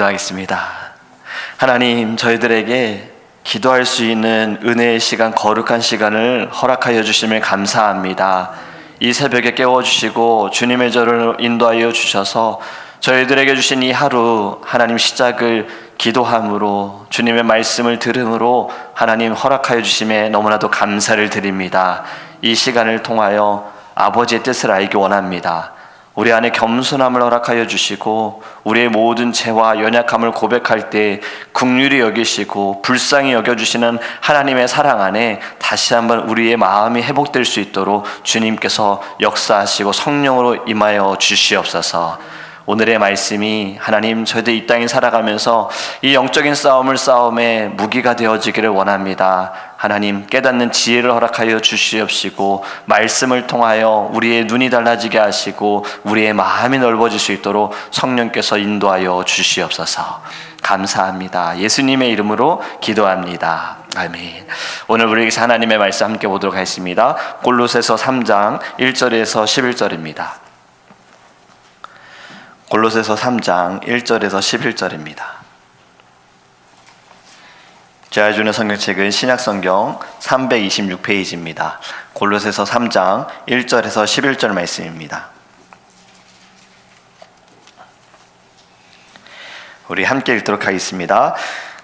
기도하겠습니다. 하나님, 저희들에게 기도할 수 있는 은혜의 시간, 거룩한 시간을 허락하여 주심을 감사합니다. 이 새벽에 깨워주시고 주님의 저를 인도하여 주셔서 저희들에게 주신 이 하루 하나님 시작을 기도함으로 주님의 말씀을 들음으로 하나님 허락하여 주심에 너무나도 감사를 드립니다. 이 시간을 통하여 아버지의 뜻을 알기 원합니다. 우리 안에 겸손함을 허락하여 주시고 우리의 모든 죄와 연약함을 고백할 때 국률이 여기시고 불쌍히 여겨 주시는 하나님의 사랑 안에 다시 한번 우리의 마음이 회복될 수 있도록 주님께서 역사하시고 성령으로 임하여 주시옵소서. 오늘의 말씀이 하나님 저희들 이 땅에 살아가면서 이 영적인 싸움을 싸움에 무기가 되어지기를 원합니다. 하나님 깨닫는 지혜를 허락하여 주시옵시고 말씀을 통하여 우리의 눈이 달라지게 하시고 우리의 마음이 넓어질 수 있도록 성령께서 인도하여 주시옵소서. 감사합니다. 예수님의 이름으로 기도합니다. 아멘. 오늘 우리에게 하나님의 말씀 함께 보도록 하겠습니다. 골로새서 3장 1절에서 11절입니다. 골로새서 3장 1절에서 11절입니다. 제가 주는 성경책은 신약성경 326페이지입니다. 골로새서 3장 1절에서 11절 말씀입니다. 우리 함께 읽도록 하겠습니다.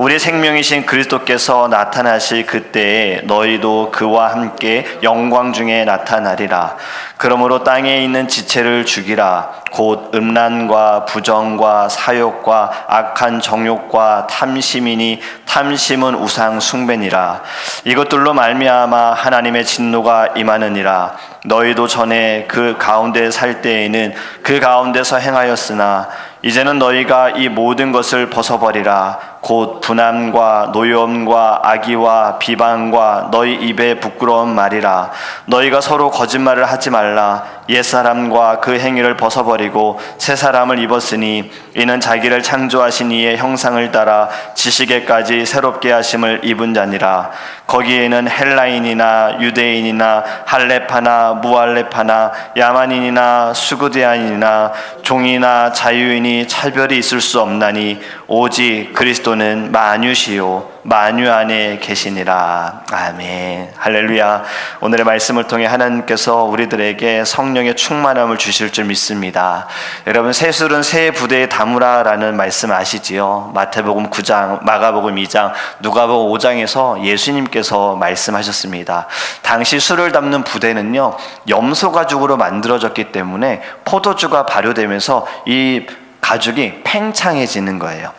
우리 생명이신 그리스도께서 나타나실 그때에 너희도 그와 함께 영광 중에 나타나리라. 그러므로 땅에 있는 지체를 죽이라. 곧 음란과 부정과 사욕과 악한 정욕과 탐심이니 탐심은 우상 숭배니라. 이것들로 말미암아 하나님의 진노가 임하느니라. 너희도 전에 그 가운데 살 때에는 그 가운데서 행하였으나 이제는 너희가 이 모든 것을 벗어버리라. 곧 분함과 노여움과 악의와 비방과 너희 입에 부끄러운 말이라. 너희가 서로 거짓말을 하지 말라. 옛사람과 그 행위를 벗어버리고 새 사람을 입었으니 이는 자기를 창조하신 이의 형상을 따라 지식에까지 새롭게 하심을 입은 자니라. 거기에는 헬라인이나 유대인이나 할레파나 무할레파나 야만인이나 수구대안이나 종이나 자유인이 차별이 있을 수 없나니 오직 그리스도 는 만유시요 만유 안에 계시니라. 아멘. 할렐루야. 오늘의 말씀을 통해 하나님께서 우리들에게 성령의 충만함을 주실 줄 믿습니다. 여러분 세술은 새 부대에 담으라라는 말씀 아시지요? 마태복음 9장 마가복음 2장 누가복음 5장에서 예수님께서 말씀하셨습니다. 당시 술을 담는 부대는요 염소 가죽으로 만들어졌기 때문에 포도주가 발효되면서 이 가죽이 팽창해지는 거예요.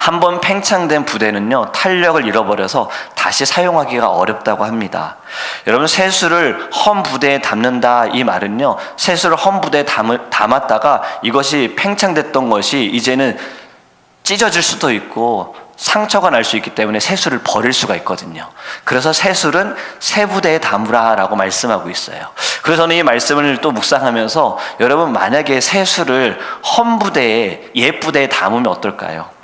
한 번 팽창된 부대는요 탄력을 잃어버려서 다시 사용하기가 어렵다고 합니다. 여러분 세수를 험 부대에 담는다 이 말은요 세수를 험 부대에 담을, 담았다가 이것이 팽창됐던 것이 이제는 찢어질 수도 있고 상처가 날 수 있기 때문에 세수를 버릴 수가 있거든요. 그래서 세술은 새 부대에 담으라라고 말씀하고 있어요. 그래서 저는 이 말씀을 또 묵상하면서 여러분 만약에 세술을 험 부대에 옛 부대에 담으면 어떨까요?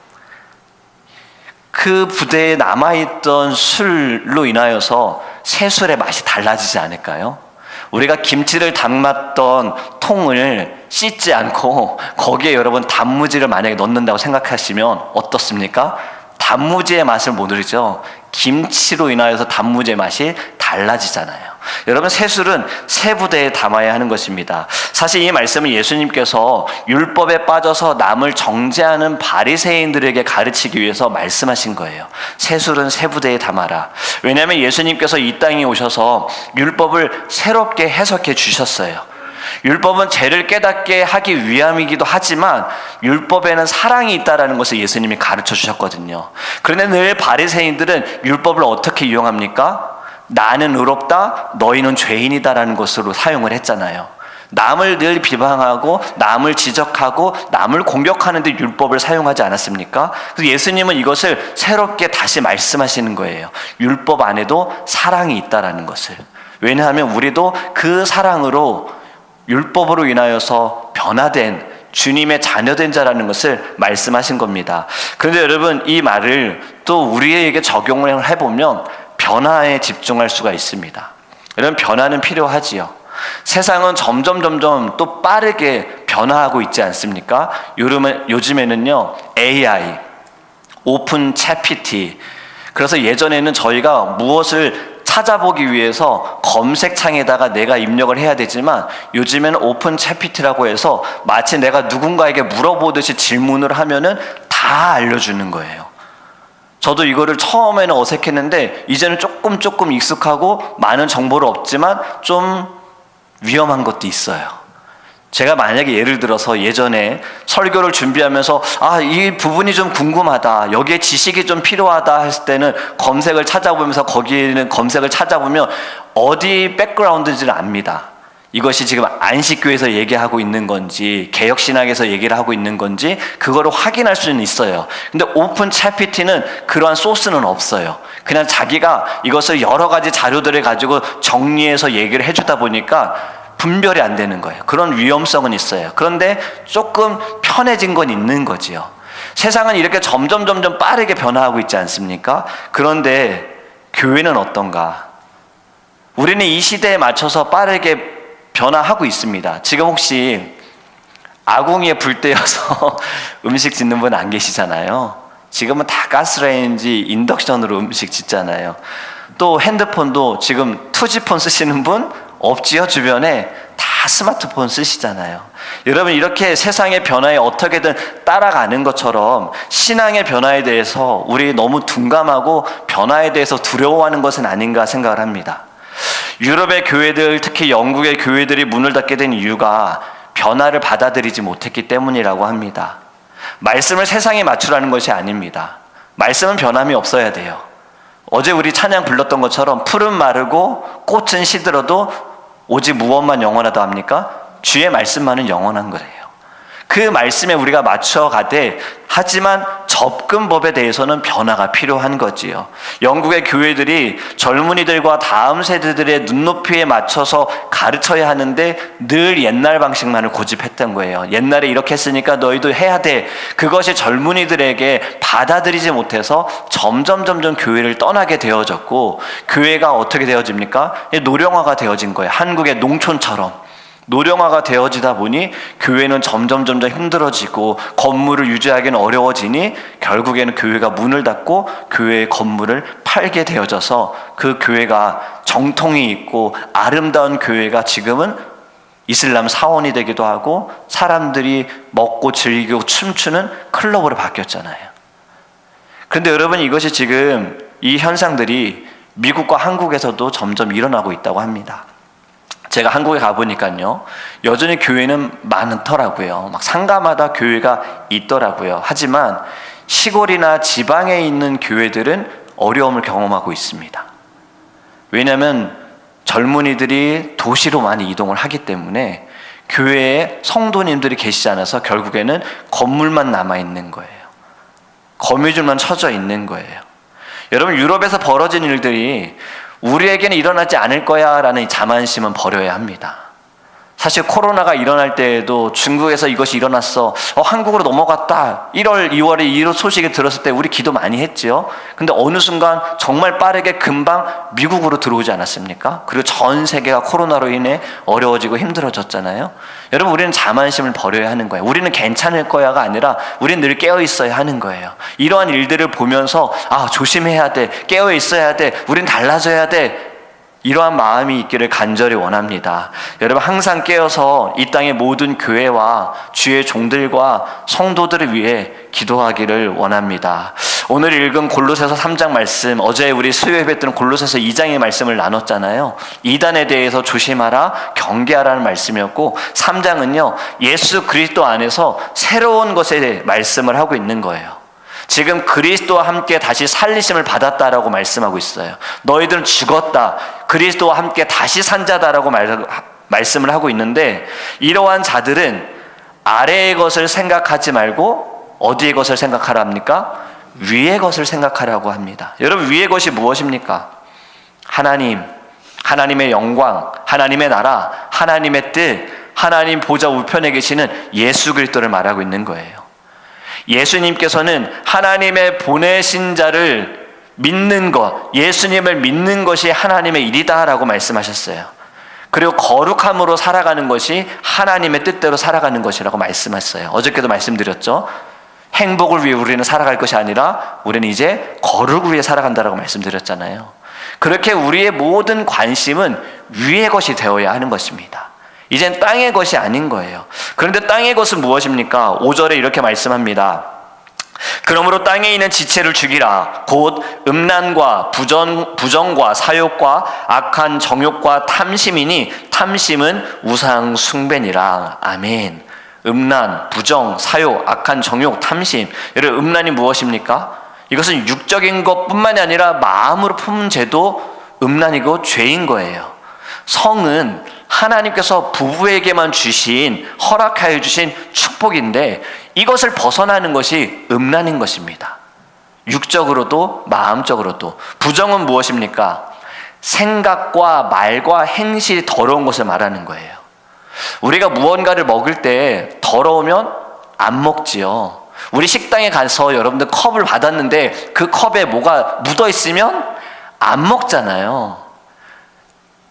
그 부대에 남아있던 술로 인하여서 새술의 맛이 달라지지 않을까요? 우리가 김치를 담았던 통을 씻지 않고 거기에 여러분 단무지를 만약에 넣는다고 생각하시면 어떻습니까? 단무지의 맛을 모르죠. 김치로 인하여서 단무지의 맛이 달라지잖아요. 여러분 새술은 새 부대에 담아야 하는 것입니다. 사실 이 말씀은 예수님께서 율법에 빠져서 남을 정죄하는 바리새인들에게 가르치기 위해서 말씀하신 거예요. 새술은 새 부대에 담아라. 왜냐하면 예수님께서 이 땅에 오셔서 율법을 새롭게 해석해 주셨어요. 율법은 죄를 깨닫게 하기 위함이기도 하지만 율법에는 사랑이 있다라는 것을 예수님이 가르쳐 주셨거든요. 그런데 늘 바리새인들은 율법을 어떻게 이용합니까? 나는 의롭다, 너희는 죄인이다라는 것으로 사용을 했잖아요. 남을 늘 비방하고 남을 지적하고 남을 공격하는데 율법을 사용하지 않았습니까? 그래서 예수님은 이것을 새롭게 다시 말씀하시는 거예요. 율법 안에도 사랑이 있다라는 것을. 왜냐하면 우리도 그 사랑으로 율법으로 인하여서 변화된 주님의 자녀된 자라는 것을 말씀하신 겁니다. 그런데 여러분 이 말을 또 우리에게 적용을 해보면 변화에 집중할 수가 있습니다. 여러분 변화는 필요하지요. 세상은 점점 점점 또 빠르게 변화하고 있지 않습니까? 요즘에, 요즘에는요 AI, 오픈 채피티 그래서 예전에는 저희가 무엇을 찾아보기 위해서 검색창에다가 내가 입력을 해야 되지만 요즘에는 오픈 채피티라고 해서 마치 내가 누군가에게 물어보듯이 질문을 하면은 다 알려주는 거예요. 저도 이거를 처음에는 어색했는데 이제는 조금 조금 익숙하고 많은 정보를 얻지만 좀 위험한 것도 있어요. 제가 만약에 예를 들어서 예전에 설교를 준비하면서 아, 이 부분이 좀 궁금하다. 여기에 지식이 좀 필요하다 했을 때는 검색을 찾아보면서 거기에 는 검색을 찾아보면 어디 백그라운드인지를 압니다. 이것이 지금 안식교에서 얘기하고 있는 건지 개혁신학에서 얘기를 하고 있는 건지 그거를 확인할 수는 있어요. 근데 오픈 채피티는 그러한 소스는 없어요. 그냥 자기가 이것을 여러 가지 자료들을 가지고 정리해서 얘기를 해주다 보니까 분별이 안 되는 거예요. 그런 위험성은 있어요. 그런데 조금 편해진 건 있는 거지요. 세상은 이렇게 점점 점점 빠르게 변화하고 있지 않습니까? 그런데 교회는 어떤가? 우리는 이 시대에 맞춰서 빠르게 변화하고 있습니다. 지금 혹시 아궁이에 불 떼어서 음식 짓는 분 안 계시잖아요. 지금은 다 가스레인지 인덕션으로 음식 짓잖아요. 또 핸드폰도 지금 투지폰 쓰시는 분 없지요 주변에 다 스마트폰 쓰시잖아요. 여러분 이렇게 세상의 변화에 어떻게든 따라가는 것처럼 신앙의 변화에 대해서 우리 너무 둔감하고 변화에 대해서 두려워하는 것은 아닌가 생각을 합니다. 유럽의 교회들 특히 영국의 교회들이 문을 닫게 된 이유가 변화를 받아들이지 못했기 때문이라고 합니다. 말씀을 세상에 맞추라는 것이 아닙니다. 말씀은 변함이 없어야 돼요. 어제 우리 찬양 불렀던 것처럼 풀은 마르고 꽃은 시들어도 오직 무엇만 영원하다 합니까? 주의 말씀만은 영원한 거예요. 그 말씀에 우리가 맞춰가되 하지만 접근법에 대해서는 변화가 필요한 거지요. 영국의 교회들이 젊은이들과 다음 세대들의 눈높이에 맞춰서 가르쳐야 하는데 늘 옛날 방식만을 고집했던 거예요. 옛날에 이렇게 했으니까 너희도 해야 돼. 그것이 젊은이들에게 받아들이지 못해서 점점 점점 교회를 떠나게 되어졌고 교회가 어떻게 되어집니까? 노령화가 되어진 거예요. 한국의 농촌처럼. 노령화가 되어지다 보니 교회는 점점 점점 힘들어지고 건물을 유지하기는 어려워지니 결국에는 교회가 문을 닫고 교회의 건물을 팔게 되어져서 그 교회가 정통이 있고 아름다운 교회가 지금은 이슬람 사원이 되기도 하고 사람들이 먹고 즐기고 춤추는 클럽으로 바뀌었잖아요. 그런데 여러분 이것이 지금 이 현상들이 미국과 한국에서도 점점 일어나고 있다고 합니다. 제가 한국에 가보니까요, 여전히 교회는 많더라고요. 막 상가마다 교회가 있더라고요. 하지만 시골이나 지방에 있는 교회들은 어려움을 경험하고 있습니다. 왜냐하면 젊은이들이 도시로 많이 이동을 하기 때문에 교회에 성도님들이 계시지 않아서 결국에는 건물만 남아 있는 거예요. 거미줄만 쳐져 있는 거예요. 여러분 유럽에서 벌어진 일들이 우리에게는 일어나지 않을 거야 라는 자만심은 버려야 합니다. 사실 코로나가 일어날 때에도 중국에서 이것이 일어났어. 어, 한국으로 넘어갔다. 1월, 2월에 이 소식이 들었을 때 우리 기도 많이 했지요. 근데 어느 순간 정말 빠르게 금방 미국으로 들어오지 않았습니까? 그리고 전 세계가 코로나로 인해 어려워지고 힘들어졌잖아요. 여러분, 우리는 자만심을 버려야 하는 거예요. 우리는 괜찮을 거야가 아니라 우리는 늘 깨어 있어야 하는 거예요. 이러한 일들을 보면서 아, 조심해야 돼. 깨어 있어야 돼. 우린 달라져야 돼. 이러한 마음이 있기를 간절히 원합니다. 여러분 항상 깨어서 이 땅의 모든 교회와 주의 종들과 성도들을 위해 기도하기를 원합니다. 오늘 읽은 골로새서 3장 말씀, 어제 우리 수요 예배 때는 골로새서 2장의 말씀을 나눴잖아요. 이단에 대해서 조심하라, 경계하라는 말씀이었고 3장은요. 예수 그리스도 안에서 새로운 것에 말씀을 하고 있는 거예요. 지금 그리스도와 함께 다시 살리심을 받았다라고 말씀하고 있어요. 너희들은 죽었다. 그리스도와 함께 다시 산 자다라고 말, 말씀을 하고 있는데 이러한 자들은 아래의 것을 생각하지 말고 어디의 것을 생각하라 합니까? 위의 것을 생각하라고 합니다. 여러분 위의 것이 무엇입니까? 하나님, 하나님의 영광, 하나님의 나라, 하나님의 뜻, 하나님 보좌 우편에 계시는 예수 그리스도를 말하고 있는 거예요. 예수님께서는 하나님의 보내신 자를 믿는 것, 예수님을 믿는 것이 하나님의 일이다라고 말씀하셨어요. 그리고 거룩함으로 살아가는 것이 하나님의 뜻대로 살아가는 것이라고 말씀하셨어요. 어저께도 말씀드렸죠. 행복을 위해 우리는 살아갈 것이 아니라 우리는 이제 거룩을 위해 살아간다라고 말씀드렸잖아요. 그렇게 우리의 모든 관심은 위의 것이 되어야 하는 것입니다. 이젠 땅의 것이 아닌 거예요. 그런데 땅의 것은 무엇입니까? 5절에 이렇게 말씀합니다. 그러므로 땅에 있는 지체를 죽이라. 곧 음란과 부정, 부정과 사욕과 악한 정욕과 탐심이니 탐심은 우상 숭배니라. 아멘. 음란, 부정, 사욕, 악한 정욕, 탐심. 여러분 음란이 무엇입니까? 이것은 육적인 것 뿐만이 아니라 마음으로 품은 죄도 음란이고 죄인 거예요. 성은 하나님께서 부부에게만 주신 허락하여 주신 축복인데 이것을 벗어나는 것이 음란인 것입니다. 육적으로도 마음적으로도 부정은 무엇입니까? 생각과 말과 행실이 더러운 것을 말하는 거예요. 우리가 무언가를 먹을 때 더러우면 안 먹지요. 우리 식당에 가서 여러분들 컵을 받았는데 그 컵에 뭐가 묻어 있으면 안 먹잖아요.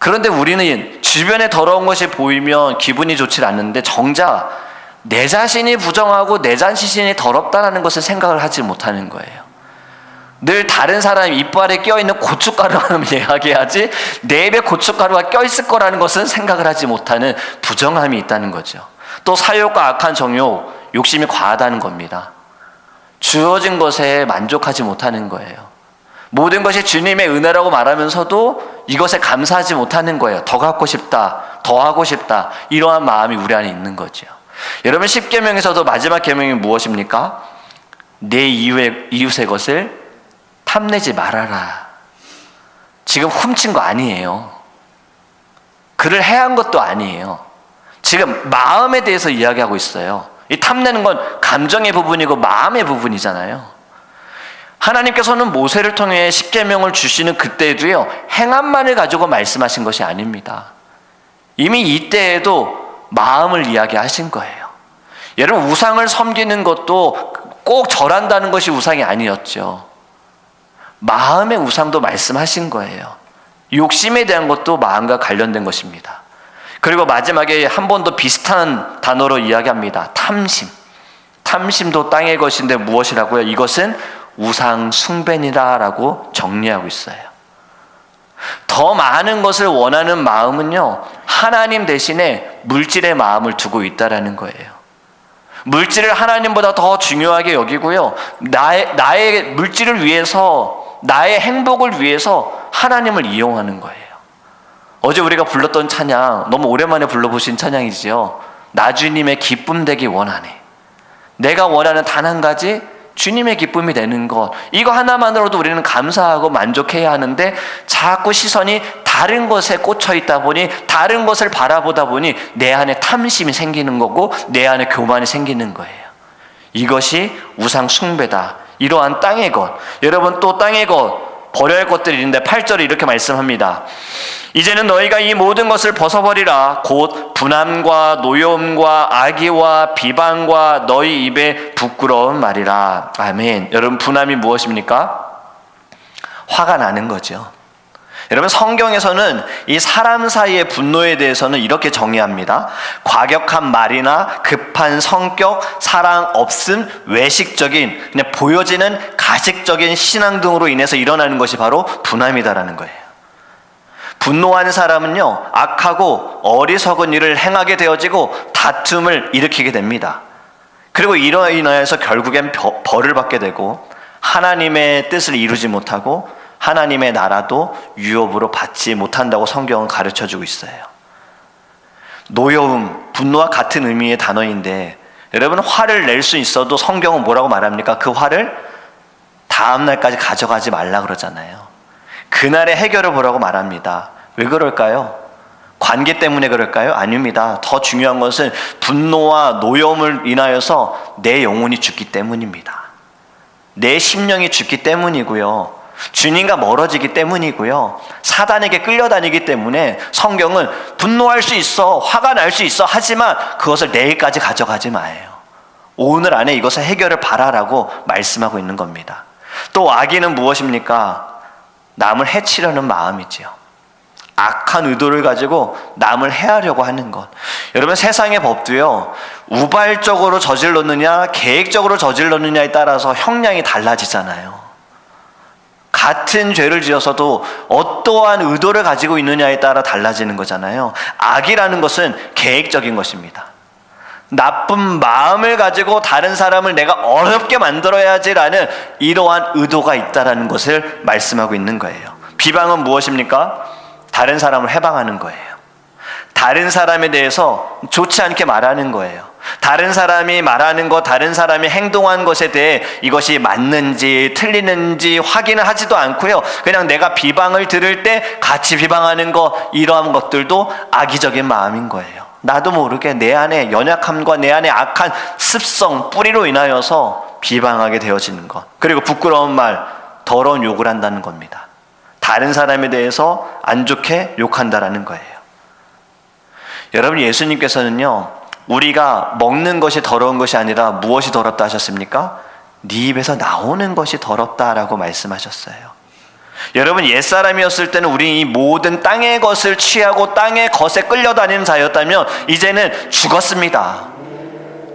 그런데 우리는 주변에 더러운 것이 보이면 기분이 좋지 않는데 정작 내 자신이 부정하고 내 자신이 더럽다는 것을 생각을 하지 못하는 거예요. 늘 다른 사람 이빨에 껴있는 고춧가루만 이야기하지 내 입에 고춧가루가 껴있을 거라는 것은 생각을 하지 못하는 부정함이 있다는 거죠. 또 사욕과 악한 정욕, 욕심이 과하다는 겁니다. 주어진 것에 만족하지 못하는 거예요. 모든 것이 주님의 은혜라고 말하면서도 이것에 감사하지 못하는 거예요. 더 갖고 싶다, 더 하고 싶다. 이러한 마음이 우리 안에 있는 거죠. 여러분 10계명에서도 마지막 계명이 무엇입니까? 내 이웃의, 이웃의 것을 탐내지 말아라. 지금 훔친 거 아니에요. 그를 해한 것도 아니에요. 지금 마음에 대해서 이야기하고 있어요. 이 탐내는 건 감정의 부분이고 마음의 부분이잖아요. 하나님께서는 모세를 통해 십계명을 주시는 그때도요 행함만을 가지고 말씀하신 것이 아닙니다. 이미 이때에도 마음을 이야기하신 거예요. 여러분 우상을 섬기는 것도 꼭 절한다는 것이 우상이 아니었죠. 마음의 우상도 말씀하신 거예요. 욕심에 대한 것도 마음과 관련된 것입니다. 그리고 마지막에 한 번 더 비슷한 단어로 이야기합니다. 탐심. 탐심도 땅의 것인데 무엇이라고요? 이것은 우상 숭배니라라고 정리하고 있어요. 더 많은 것을 원하는 마음은요, 하나님 대신에 물질의 마음을 두고 있다라는 거예요. 물질을 하나님보다 더 중요하게 여기고요, 나의, 나의 물질을 위해서, 나의 행복을 위해서 하나님을 이용하는 거예요. 어제 우리가 불렀던 찬양, 너무 오랜만에 불러보신 찬양이지요. 나 주님의 기쁨 되기 원하네. 내가 원하는 단 한 가지, 주님의 기쁨이 되는 것. 이거 하나만으로도 우리는 감사하고 만족해야 하는데 자꾸 시선이 다른 것에 꽂혀 있다 보니 다른 것을 바라보다 보니 내 안에 탐심이 생기는 거고 내 안에 교만이 생기는 거예요. 이것이 우상 숭배다. 이러한 땅의 것. 여러분 또 땅의 것 버려야 할 것들이 있는데 8절에 이렇게 말씀합니다. 이제는 너희가 이 모든 것을 벗어버리라. 곧 분함과 노여움과 악의와 비방과 너희 입에 부끄러운 말이라. 아멘. 여러분 분함이 무엇입니까? 화가 나는 거죠. 여러분 성경에서는 이 사람 사이의 분노에 대해서는 이렇게 정의합니다. 과격한 말이나 급한 성격, 사랑 없음, 외식적인 그냥 보여지는 가식적인 신앙 등으로 인해서 일어나는 것이 바로 분함이다라는 거예요. 분노하는 사람은요, 악하고 어리석은 일을 행하게 되어지고 다툼을 일으키게 됩니다. 그리고 이로 인하여서 결국엔 벌을 받게 되고 하나님의 뜻을 이루지 못하고 하나님의 나라도 유업으로 받지 못한다고 성경은 가르쳐 주고 있어요. 노여움, 분노와 같은 의미의 단어인데 여러분 화를 낼 수 있어도 성경은 뭐라고 말합니까? 그 화를 다음 날까지 가져가지 말라 그러잖아요. 그날의 해결을 보라고 말합니다. 왜 그럴까요? 관계 때문에 그럴까요? 아닙니다. 더 중요한 것은 분노와 노여움을 인하여서 내 영혼이 죽기 때문입니다. 내 심령이 죽기 때문이고요. 주님과 멀어지기 때문이고요. 사단에게 끌려다니기 때문에 성경은 분노할 수 있어, 화가 날 수 있어 하지만 그것을 내일까지 가져가지 마요. 오늘 안에 이것을 해결을 바라라고 말씀하고 있는 겁니다. 또 악인은 무엇입니까? 남을 해치려는 마음이지요. 악한 의도를 가지고 남을 해하려고 하는 것. 여러분 세상의 법도요. 우발적으로 저질렀느냐, 계획적으로 저질렀느냐에 따라서 형량이 달라지잖아요. 같은 죄를 지어서도 어떠한 의도를 가지고 있느냐에 따라 달라지는 거잖아요. 악이라는 것은 계획적인 것입니다. 나쁜 마음을 가지고 다른 사람을 내가 어렵게 만들어야지라는 이러한 의도가 있다라는 것을 말씀하고 있는 거예요. 비방은 무엇입니까? 다른 사람을 해방하는 거예요. 다른 사람에 대해서 좋지 않게 말하는 거예요. 다른 사람이 말하는 것, 다른 사람이 행동한 것에 대해 이것이 맞는지 틀리는지 확인을 하지도 않고요. 그냥 내가 비방을 들을 때 같이 비방하는 것, 이러한 것들도 악의적인 마음인 거예요. 나도 모르게 내 안에 연약함과 내 안에 악한 습성, 뿌리로 인하여서 비방하게 되어지는 것. 그리고 부끄러운 말, 더러운 욕을 한다는 겁니다. 다른 사람에 대해서 안 좋게 욕한다라는 거예요. 여러분 예수님께서는요 우리가 먹는 것이 더러운 것이 아니라 무엇이 더럽다 하셨습니까? 네 입에서 나오는 것이 더럽다라고 말씀하셨어요. 여러분 옛사람이었을 때는 우리 이 모든 땅의 것을 취하고 땅의 것에 끌려다니는 자였다면 이제는 죽었습니다.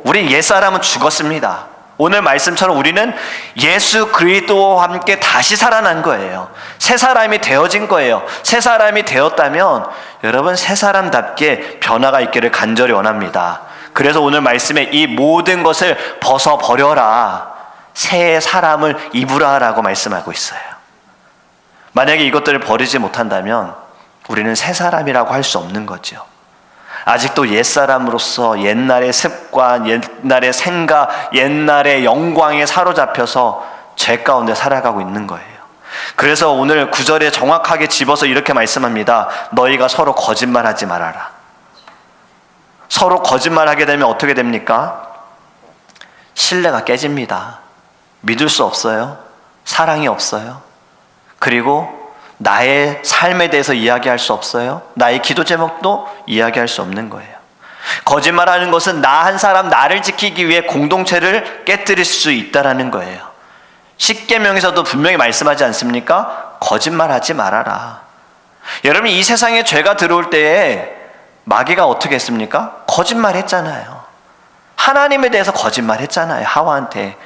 우리 옛사람은 죽었습니다. 오늘 말씀처럼 우리는 예수 그리스도와 함께 다시 살아난 거예요. 새 사람이 되어진 거예요. 새 사람이 되었다면 여러분 새 사람답게 변화가 있기를 간절히 원합니다. 그래서 오늘 말씀에 이 모든 것을 벗어 버려라. 새 사람을 입으라라고 말씀하고 있어요. 만약에 이것들을 버리지 못한다면 우리는 새 사람이라고 할 수 없는 거죠. 아직도 옛사람으로서 옛날의 습관, 옛날의 생각, 옛날의 영광에 사로잡혀서 죄 가운데 살아가고 있는 거예요. 그래서 오늘 구절에 정확하게 집어서 이렇게 말씀합니다. 너희가 서로 거짓말하지 말아라. 서로 거짓말하게 되면 어떻게 됩니까? 신뢰가 깨집니다. 믿을 수 없어요. 사랑이 없어요. 그리고 나의 삶에 대해서 이야기할 수 없어요. 나의 기도 제목도 이야기할 수 없는 거예요. 거짓말하는 것은 나 한 사람 나를 지키기 위해 공동체를 깨뜨릴 수 있다라는 거예요. 십계명에서도 분명히 말씀하지 않습니까? 거짓말하지 말아라. 여러분 이 세상에 죄가 들어올 때에 마귀가 어떻게 했습니까? 거짓말했잖아요. 하나님에 대해서 거짓말했잖아요. 하와한테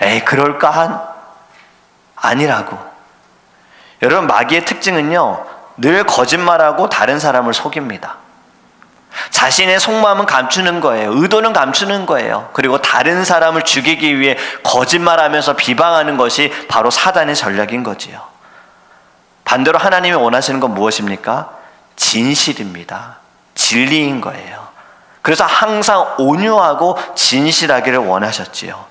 에이 그럴까 한 아니라고. 여러분 마귀의 특징은요 늘 거짓말하고 다른 사람을 속입니다. 자신의 속마음은 감추는 거예요. 의도는 감추는 거예요. 그리고 다른 사람을 죽이기 위해 거짓말하면서 비방하는 것이 바로 사단의 전략인 거지요. 반대로 하나님이 원하시는 건 무엇입니까? 진실입니다. 진리인 거예요. 그래서 항상 온유하고 진실하기를 원하셨지요.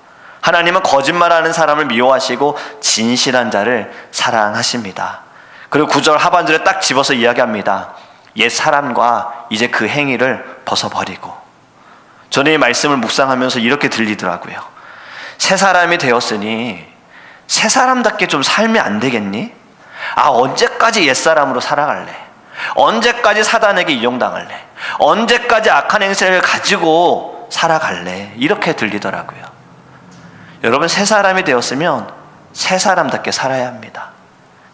하나님은 거짓말하는 사람을 미워하시고 진실한 자를 사랑하십니다. 그리고 구절 하반절에 딱 집어서 이야기합니다. 옛 사람과 이제 그 행위를 벗어버리고 저는 이 말씀을 묵상하면서 이렇게 들리더라고요. 새 사람이 되었으니 새 사람답게 좀 살면 안 되겠니? 아 언제까지 옛 사람으로 살아갈래? 언제까지 사단에게 이용당할래? 언제까지 악한 행세를 가지고 살아갈래? 이렇게 들리더라고요. 여러분 새 사람이 되었으면 새 사람답게 살아야 합니다.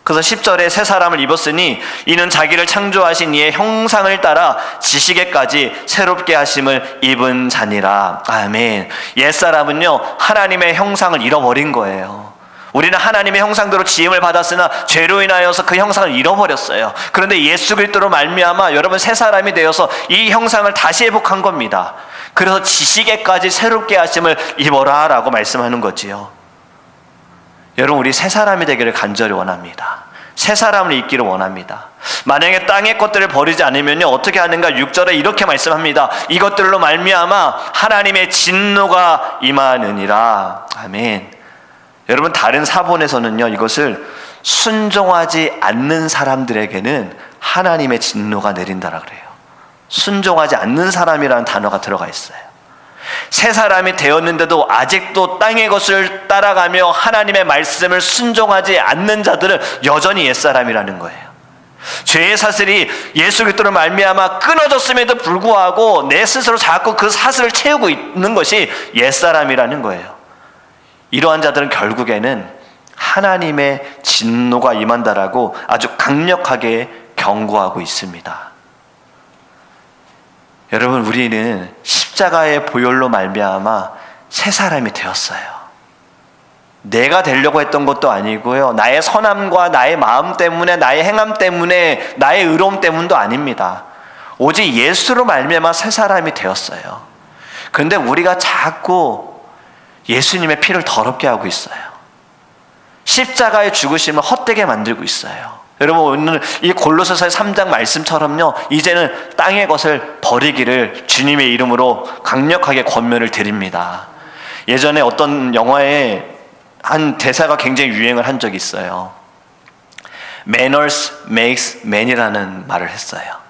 그래서 10절에 새 사람을 입었으니 이는 자기를 창조하신 이의 형상을 따라 지식에까지 새롭게 하심을 입은 자니라. 아멘. 옛사람은요, 하나님의 형상을 잃어버린 거예요. 우리는 하나님의 형상대로 지음을 받았으나 죄로 인하여서 그 형상을 잃어버렸어요. 그런데 예수 그리스도로 말미암아 여러분 새 사람이 되어서 이 형상을 다시 회복한 겁니다. 그래서 지식에까지 새롭게 하심을 입어라라고 말씀하는 거지요. 여러분 우리 새 사람이 되기를 간절히 원합니다. 새 사람을 입기를 원합니다. 만약에 땅의 것들을 버리지 않으면요 어떻게 하는가 6절에 이렇게 말씀합니다. 이것들로 말미암아 하나님의 진노가 임하느니라. 아멘. 여러분 다른 사본에서는요 이것을 순종하지 않는 사람들에게는 하나님의 진노가 내린다라 그래요. 순종하지 않는 사람이라는 단어가 들어가 있어요. 새 사람이 되었는데도 아직도 땅의 것을 따라가며 하나님의 말씀을 순종하지 않는 자들은 여전히 옛사람이라는 거예요. 죄의 사슬이 예수 그리스도로 말미암아 끊어졌음에도 불구하고 내 스스로 자꾸 그 사슬을 채우고 있는 것이 옛사람이라는 거예요. 이러한 자들은 결국에는 하나님의 진노가 임한다라고 아주 강력하게 경고하고 있습니다. 여러분 우리는 십자가의 보혈로 말미암아 새 사람이 되었어요. 내가 되려고 했던 것도 아니고요. 나의 선함과 나의 마음 때문에 나의 행함 때문에 나의 의로움 때문도 아닙니다. 오직 예수로 말미암아 새 사람이 되었어요. 그런데 우리가 자꾸 예수님의 피를 더럽게 하고 있어요. 십자가의 죽으심을 헛되게 만들고 있어요. 여러분 오늘 이 골로새서의 3장 말씀처럼요. 이제는 땅의 것을 버리기를 주님의 이름으로 강력하게 권면을 드립니다. 예전에 어떤 영화에 한 대사가 굉장히 유행을 한 적이 있어요. Manners makes man이라는 말을 했어요.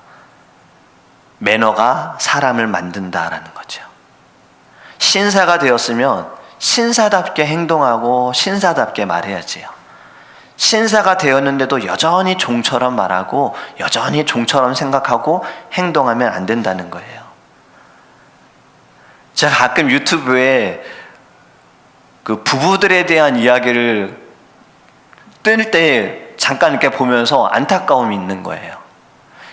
매너가 사람을 만든다라는 거죠. 신사가 되었으면 신사답게 행동하고 신사답게 말해야지요. 신사가 되었는데도 여전히 종처럼 말하고 여전히 종처럼 생각하고 행동하면 안 된다는 거예요. 제가 가끔 유튜브에 그 부부들에 대한 이야기를 뜰 때 잠깐 이렇게 보면서 안타까움이 있는 거예요.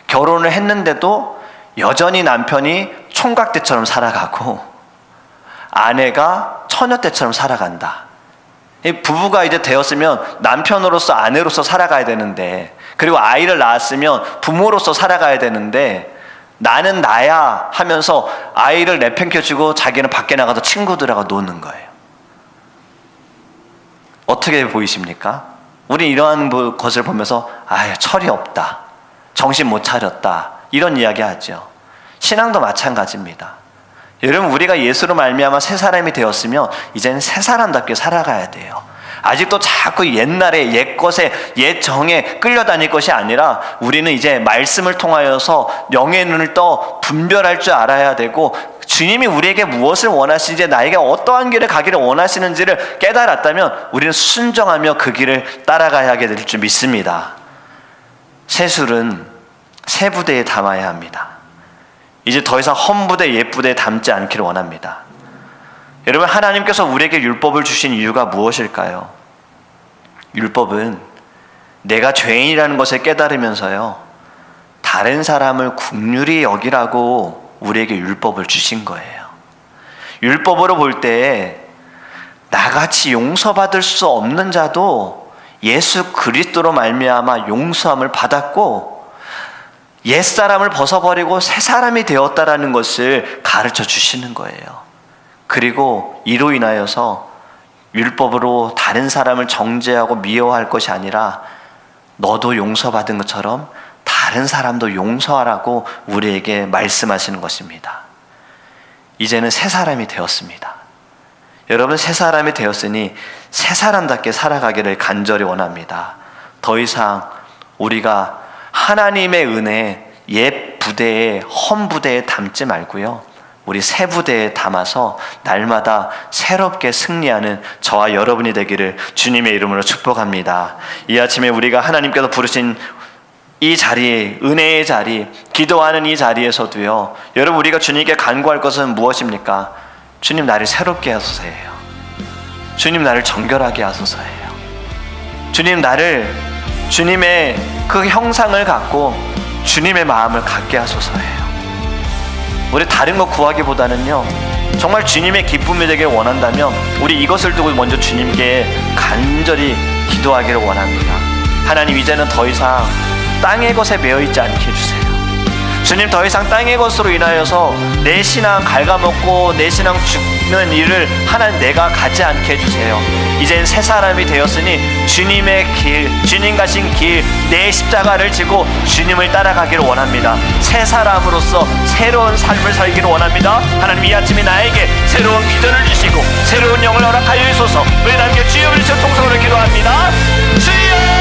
결혼을 했는데도 여전히 남편이 총각때처럼 살아가고 아내가 처녀 때처럼 살아간다. 부부가 이제 되었으면 남편으로서 아내로서 살아가야 되는데 그리고 아이를 낳았으면 부모로서 살아가야 되는데 나는 나야 하면서 아이를 내팽겨주고 자기는 밖에 나가서 친구들하고 노는 거예요. 어떻게 보이십니까? 우리 이러한 것을 보면서 아 철이 없다. 정신 못 차렸다. 이런 이야기 하죠. 신앙도 마찬가지입니다. 여러분 우리가 예수로 말미암아 새 사람이 되었으면 이제는 새 사람답게 살아가야 돼요. 아직도 자꾸 옛날에 옛 것에 옛 정에 끌려다닐 것이 아니라 우리는 이제 말씀을 통하여서 영의 눈을 떠 분별할 줄 알아야 되고 주님이 우리에게 무엇을 원하시는지 나에게 어떠한 길을 가기를 원하시는지를 깨달았다면 우리는 순정하며 그 길을 따라가야 하게 될 줄 믿습니다. 새술은 새 부대에 담아야 합니다. 이제 더 이상 험부대 옛부대에 담지 않기를 원합니다. 여러분 하나님께서 우리에게 율법을 주신 이유가 무엇일까요? 율법은 내가 죄인이라는 것을 깨달으면서요. 다른 사람을 국률이 여기라고 우리에게 율법을 주신 거예요. 율법으로 볼 때 나같이 용서받을 수 없는 자도 예수 그리스도로 말미암아 용서함을 받았고 옛 사람을 벗어버리고 새 사람이 되었다라는 것을 가르쳐 주시는 거예요. 그리고 이로 인하여서 율법으로 다른 사람을 정죄하고 미워할 것이 아니라 너도 용서받은 것처럼 다른 사람도 용서하라고 우리에게 말씀하시는 것입니다. 이제는 새 사람이 되었습니다. 여러분 새 사람이 되었으니 새 사람답게 살아가기를 간절히 원합니다. 더 이상 우리가 하나님의 은혜 옛 부대에 험 부대에 담지 말고요. 우리 새 부대에 담아서 날마다 새롭게 승리하는 저와 여러분이 되기를 주님의 이름으로 축복합니다. 이 아침에 우리가 하나님께서 부르신 이 자리, 은혜의 자리, 기도하는 이 자리에서도요, 여러분 우리가 주님께 간구할 것은 무엇입니까? 주님 나를 새롭게 하소서예요. 주님 나를 정결하게 하소서예요. 주님 나를 주님의 그 형상을 갖고 주님의 마음을 갖게 하소서예요. 우리 다른 거 구하기보다는요, 정말 주님의 기쁨이 되길 원한다면 우리 이것을 두고 먼저 주님께 간절히 기도하기를 원합니다. 하나님 이제는 더 이상 땅의 것에 매여 있지 않게 해주세요. 주님 더 이상 땅의 것으로 인하여서 내 신앙 갉아먹고 내 신앙 죽는 일을 하나님 내가 가지 않게 해주세요. 이젠 새 사람이 되었으니 주님의 길, 주님 가신 길, 내 십자가를 지고 주님을 따라가기를 원합니다. 새 사람으로서 새로운 삶을 살기를 원합니다. 하나님 이 아침에 나에게 새로운 비전을 주시고 새로운 영을 허락하여 주소서. 우리 남겨 주여 주셔 통성으로 기도합니다. 주여!